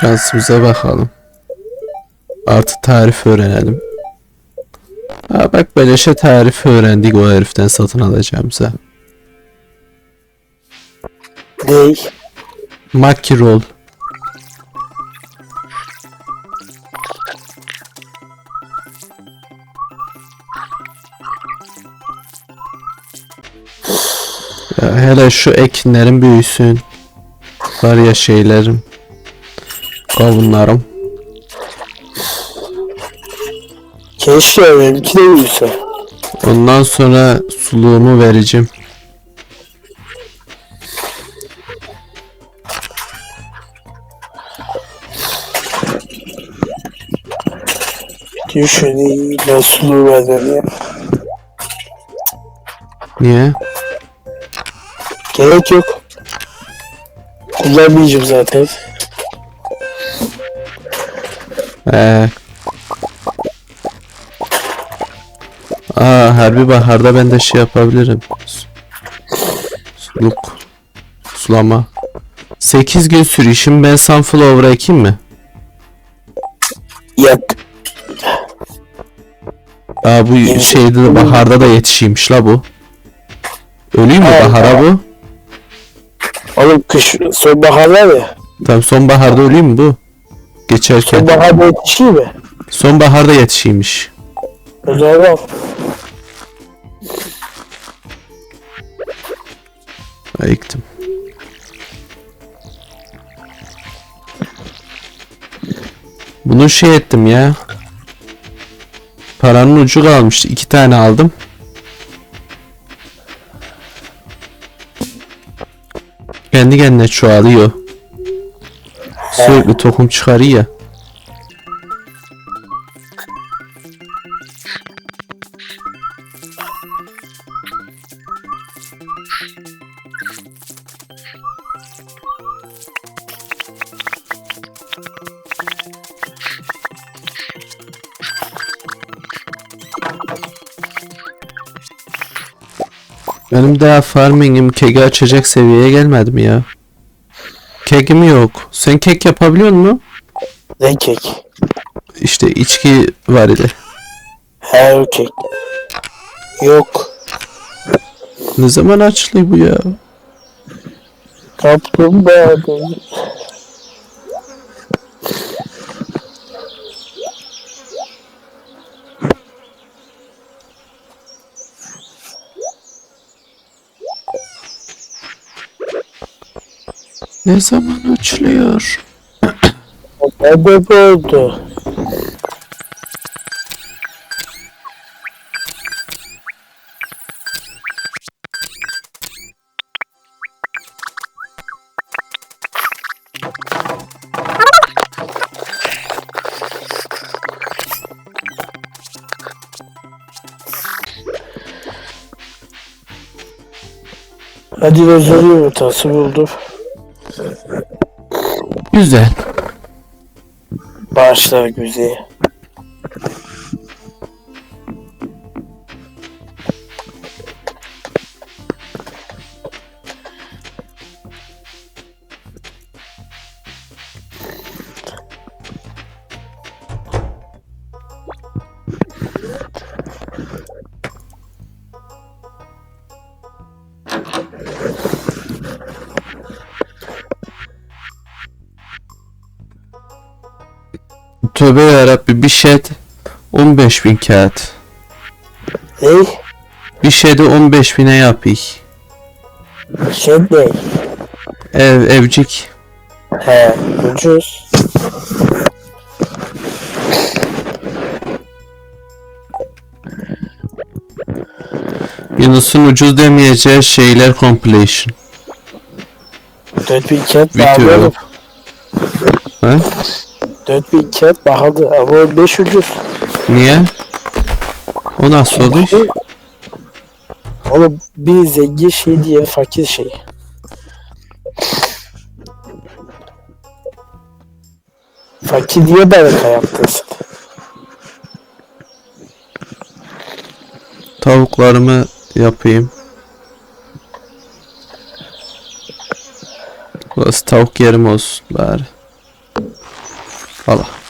Şansımıza bakalım. Artı tarif öğrenelim. Ha bak beleşe tarif öğrendik o heriften satın alacağımıza. Ney? Maki roll. Ya hele şu ekinlerin büyüsün. Var ya şeylerim. Kavunlarım. Keşke benimki de büyüse. Ondan sonra suluğumu vereceğim. Şöyle ben suluğu verdim ya. Niye? Gerek yok. Kullanmayacağım zaten. Ee. Aa harbi baharda ben de şey yapabilirim. Su- Suluk. Sulama. 8 gün sürüşüm ben sunflower ekeyim mi? Yap. Aa bu şeyde de baharda da yetişiymiş la bu. Öleyim mi Evet. bahara bu? Oğlum kış sonbahar var ya. Tamam sonbaharda öleyim mi bu? Geçerken. Sonbaharda yetişiyor mi? Sonbaharda yetişiymiş. Zaman Ayıktım. Bunu şey ettim ya. Paranın ucu kalmıştı. İki tane aldım. Kendi kendine çoğalıyor. Sürekli tohum çıkarıyor. Benim daha farming'im keki açacak seviyeye gelmedim ya. Kekim yok. Sen kek yapabiliyor musun? ne kek? İşte içki var ile. He o kek. Yok. Ne zaman açılıyor bu ya? Kaplumbağa. Ne zaman açılıyor? Bu oldu? Hadi özel yumurtası buldum. Güzel. Bağışlar güzel. Tövbe yarabbi bir şey 15 bin kağıt. Ney? Bir şeyde 15 bine yapayım. Şey ne? Ev evcik. He, ucuz. Yunus'un ucuz demeyeceği şeyler compilation. 4000 kağıt bağlı. yok. Ha? 4000 kağıt bağlı ama 5 ucuz. Niye? O nasıl oluyor? Oğlum bir zengin şey diye fakir şey. Fakir diye baraka yaptırsın. Tavuklarımı yapayım. Burası tavuk yerim olsun bari. Allah.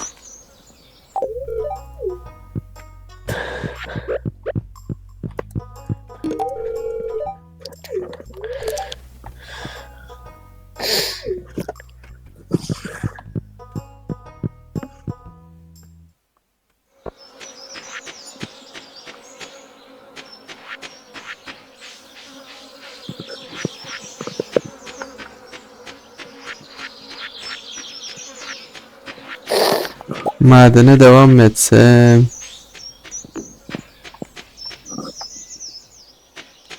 Madene devam etsem.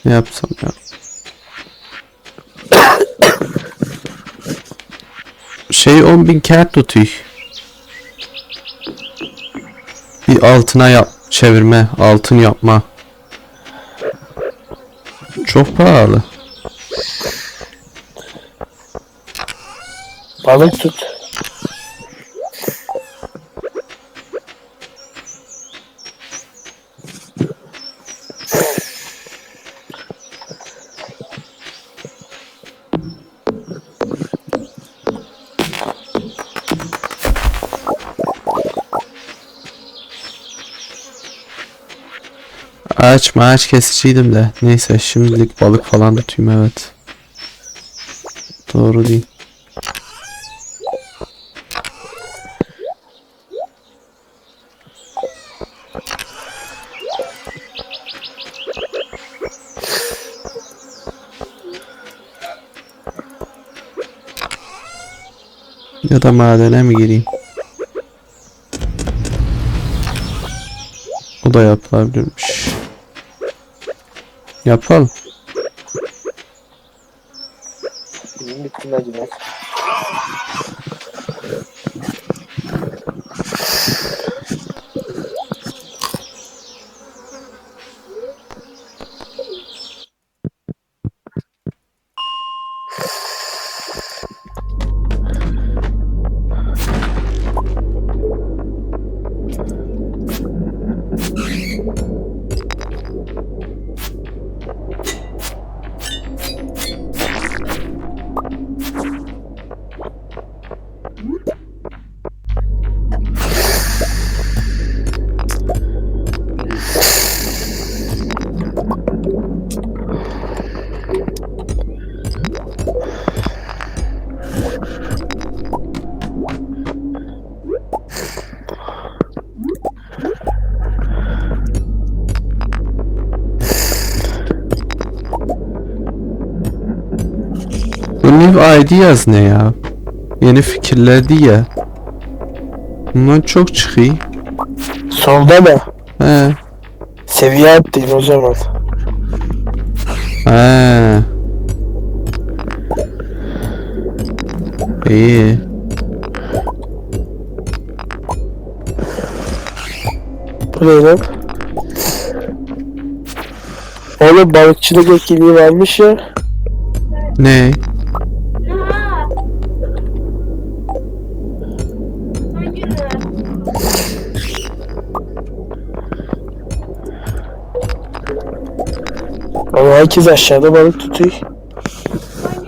Ne yapsam ya? Şey 10.000 kağıt tutuyor. Bir altına yap çevirme, altın yapma. Çok pahalı. Balık tut. Ağaç maaç kesiciydim de. Neyse şimdilik balık falan tutayım evet. Doğru değil. Ya da madene mi gireyim? O da yapılabilirmiş. Yapalım. Bizim bitti hadi new ideas ne ya? Yeni fikirler diye. Bundan çok çıkıyor. Solda mı? He. Seviye attın o zaman. He. İyi. Bu ne lan? Oğlum balıkçılık etkinliği varmış ya. Ne? Ama herkes aşağıda balık tutuyor.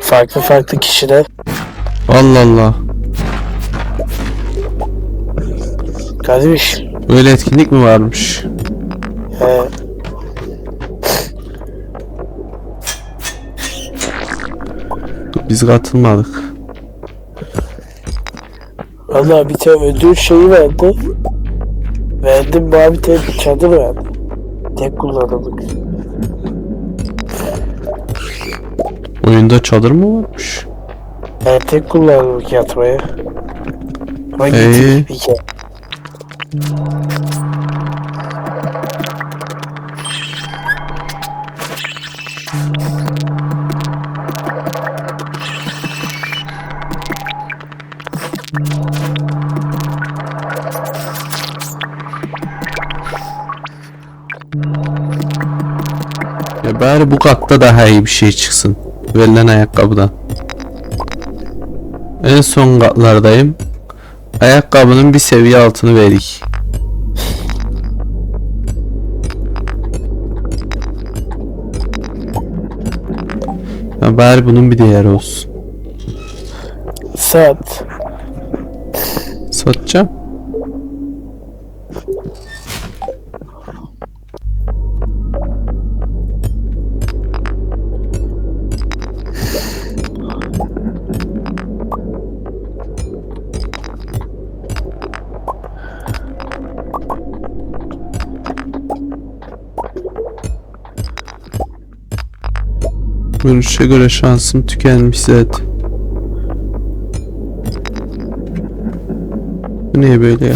Farklı farklı kişiler. Allah Allah. Kardeş. Öyle etkinlik mi varmış? He. Biz katılmadık. Valla bir tane ödül şeyi verdi. Verdim bir tane çadır verdi. Tek kullanımlık. Oyunda çadır mı varmış? Yani tek kullanımlık yatmaya. Ama Ee? gittik bir kere. Bari bu katta daha iyi bir şey çıksın. Verilen ayakkabıdan. En son katlardayım. Ayakkabının bir seviye altını verik. Ya bari bunun bir değeri olsun. Saat. Satacağım. Görünüşe göre şansım tükenmiş zaten. Bu niye böyle ya?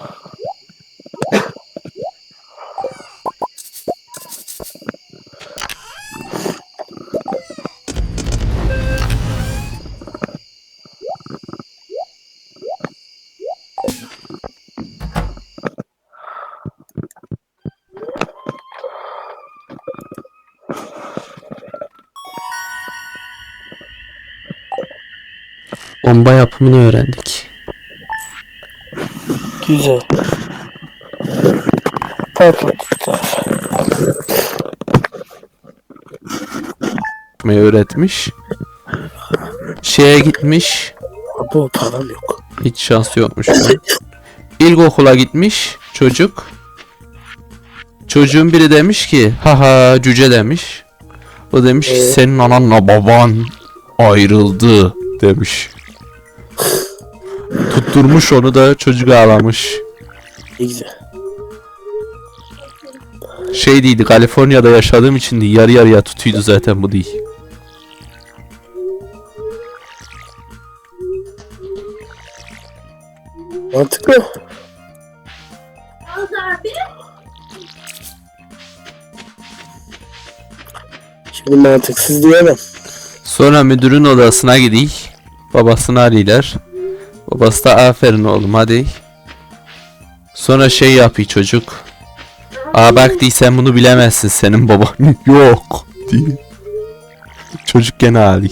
Bomba yapımını öğrendik. Güzel. Patladık da. Yapmayı öğretmiş. Şeye gitmiş. Bu param yok. Hiç şansı yokmuş. İlkokula gitmiş çocuk. Çocuğun biri demiş ki haha cüce demiş. O demiş ki Ee? senin ananla baban ayrıldı demiş. Tutturmuş onu da çocuk ağlamış. Ne güzel. Şey değildi Kaliforniya'da yaşadığım için değil yarı yarıya tutuydu zaten bu değil. Mantıklı. Şimdi mantıksız diyemem. Sonra müdürün odasına gidik. Babasını arıyorlar. Babası da aferin oğlum hadi. Sonra şey yapıyor çocuk. Aa bak diye sen bunu bilemezsin senin baban yok diye. Çocuk gene ağlıyor.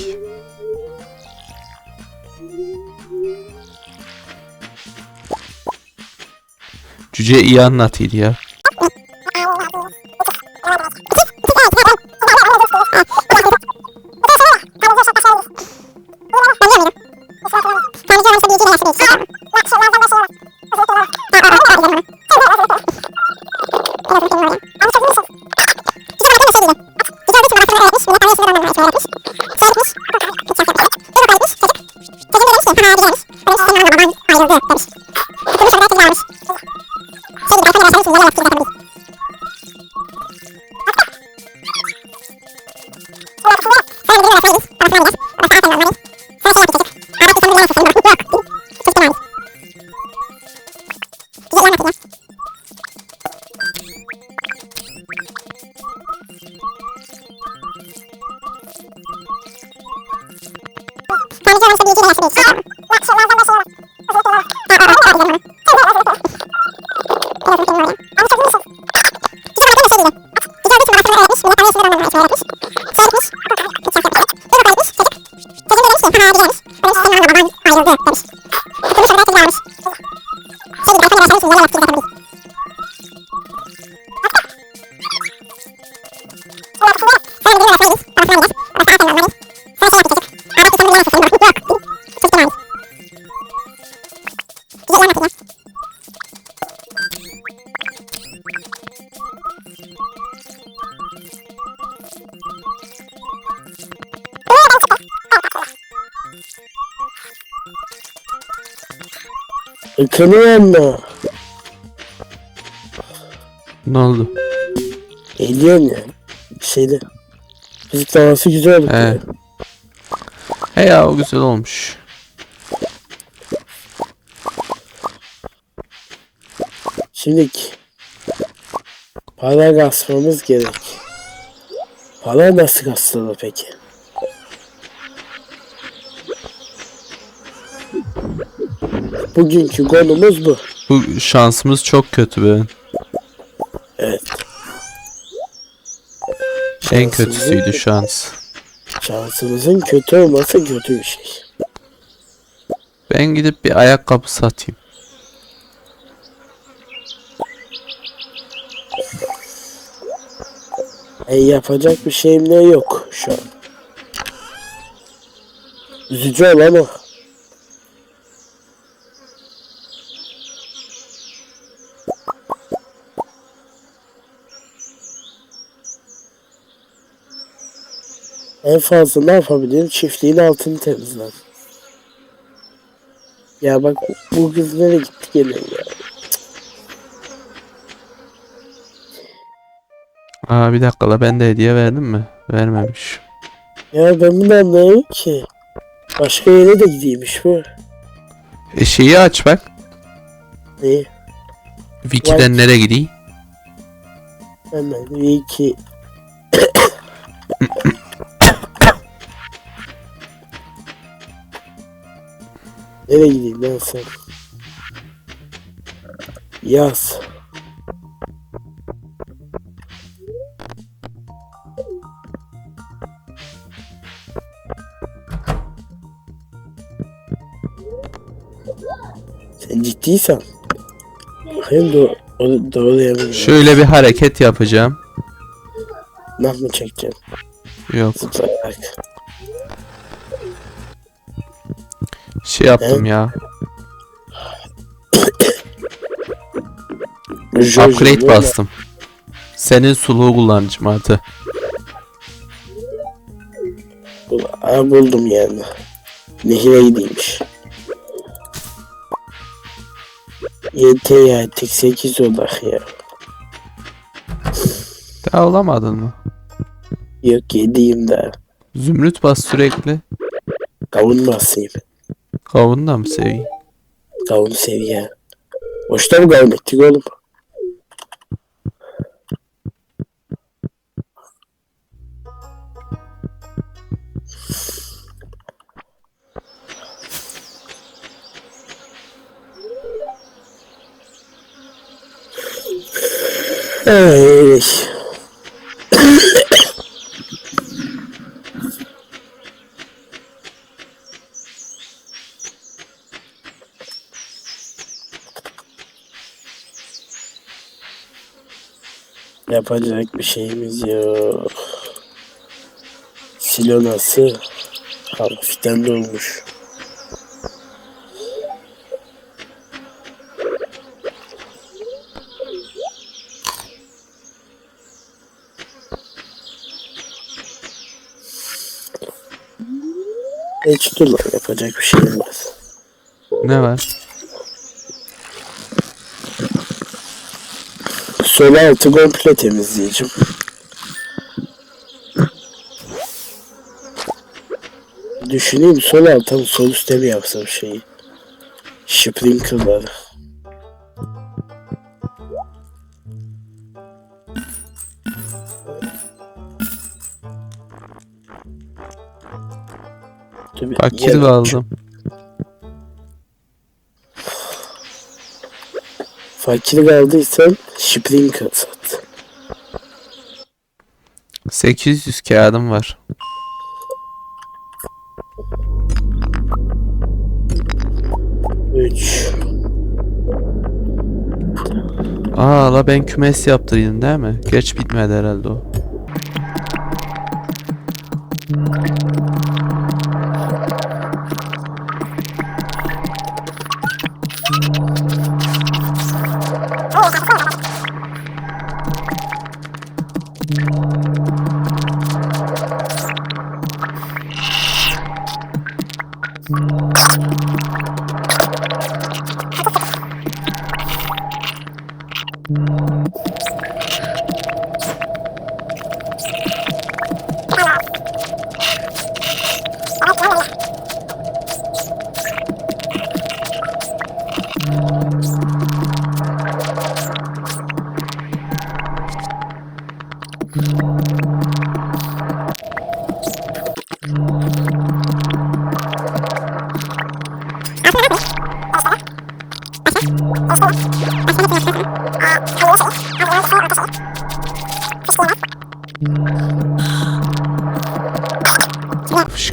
Cüce iyi anlatıyor ya. It's Ekranı mı? Ne oldu? Alien ya. Şeyde. Fizik tavası güzel oldu. He. He ya o güzel olmuş. Şimdi para kasmamız gerek. Para nasıl kasılır peki? Bugünkü konumuz bu. Bu şansımız çok kötü be. Evet. En Şansımızın- kötüsüydü şans. Şansımızın kötü olması kötü bir şey. Ben gidip bir ayakkabı satayım. E, yapacak bir şeyim de yok şu an. Üzücü olan o. En fazla ne yapabilirim? Çiftliğin altını temizler. Ya bak bu kız nereye gitti gene ya. Aa bir dakika la ben de hediye verdim mi? Vermemiş. Ya ben bunu anlayamıyorum ki. Başka yere de gideymiş bu. E şeyi aç bak. Neyi? Wiki'den nereye gideyim? Hemen bir Nereye gideyim ben sen? Yaz. Sen ciddiysen. Hem de doğrulayabilirim. Şöyle bir hareket yapacağım. Nah mı çekeceğim? Yok Zıplayarak. Şey yaptım ya. Jojo Upgrade bastım. Senin suluğu kullanacağım hadi. Bul- Aa, buldum yani. Nehire gideymiş. YT ya tek 8 odak ya. Daha olamadın mı? Yok yediğim daha. Zümrüt bas sürekli. Kavun basayım. Kavunu da mı seveyim? Kavun seviye. Boşta mı kavun ettik oğlum? Ay. Yapacak bir şeyimiz yok. Silonası hafiften dolmuş. Hiç dur yapacak bir şey olmaz. Ne var? Sol altı komple temizleyeceğim. Düşüneyim sol alta mı sol üstte mi yapsam şeyi. Sprinkler'ları. Dur bir Fakir yer- Fakir kaldıysan sprinkler sat. 800 kağıdım var. Üç. Aa la ben kümes yaptırdım değil mi? Geç bitmedi herhalde o.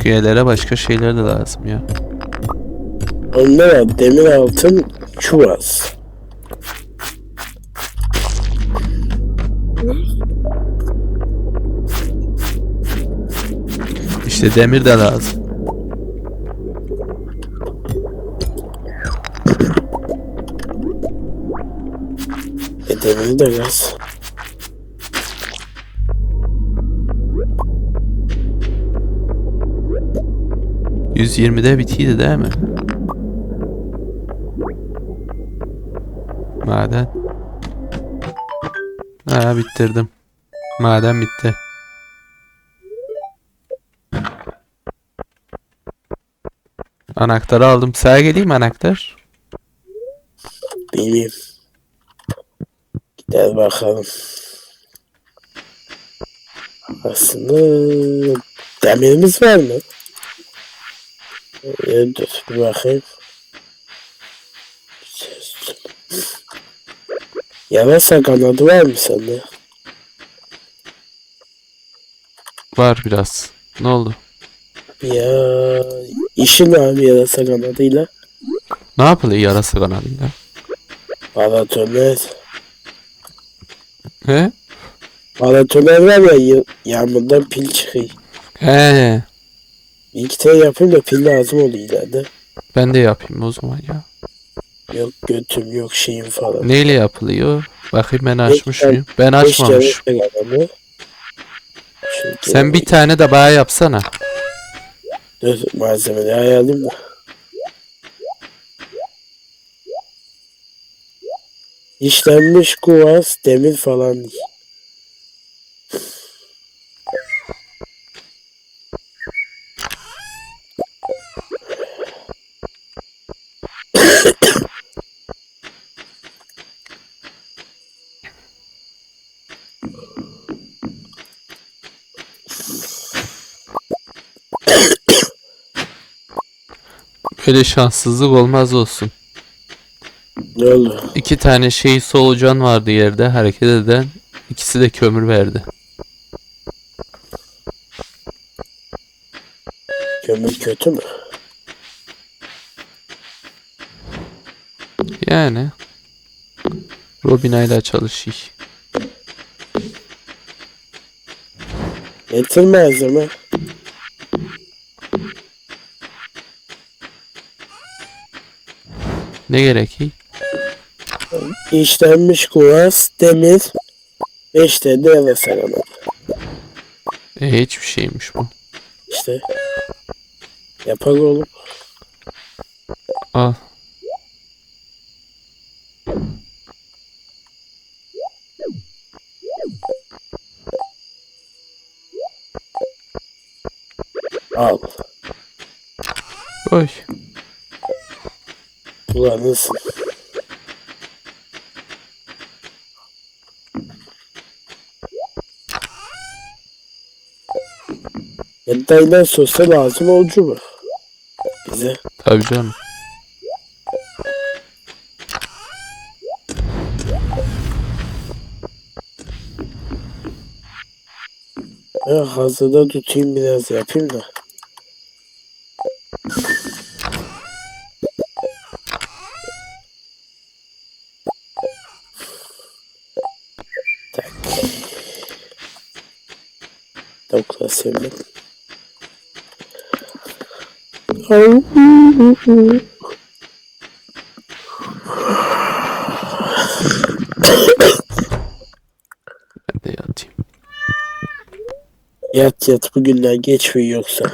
fışkiyelere başka şeyler de lazım ya. Onda var demir altın çuvaz. İşte demir de lazım. E demiri de gaz. %120'de bitiydi değil mi? Maden. Ha bitirdim. Maden bitti. Anahtarı aldım. Sağa geleyim anahtar. Bileyim. Gider bakalım. Aslında demirimiz var mı? Dur bir bakayım. Kanadı var mı sende? Var biraz. Ne oldu? Ya işin abi yarasa kanadıyla. Ne yapılıyor yarasa kanalıyla? Paratoner. He? Paratoner var ya yağmurdan pil çıkıyor. He. İki tane yapayım da pil lazım oluyor ileride. Ben de yapayım o zaman ya. Yok götüm yok şeyim falan. Neyle yapılıyor? Bakayım ben Beş açmış tane- mıyım? Ben Beş kere açmamışım. tek adamı. Şimdi Sen bir tane de bana yapsana. Dur malzemeleri ayarlayayım da. İşlenmiş kuvars, demir falan değil. Böyle şanssızlık olmaz olsun. Ne oldu? İki tane şey solucan vardı yerde hareket eden. İkisi de kömür verdi. Kömür kötü mü? Yani. Robina ile çalışıyor. Getir malzeme. Ne gerekiyor? İşlenmiş kuvars, demir, beş tane de saramadı. E, hiçbir şeymiş bu. İşte. Yapak oğlum. Kullanırsın. Yediden sosyal lazım olcu mu? Bize. Tabii canım. Ben hazırda tutayım biraz yapayım da. Dokla sevdim. Ben de yatayım. Yat yat bugünler geçmiyor yoksa.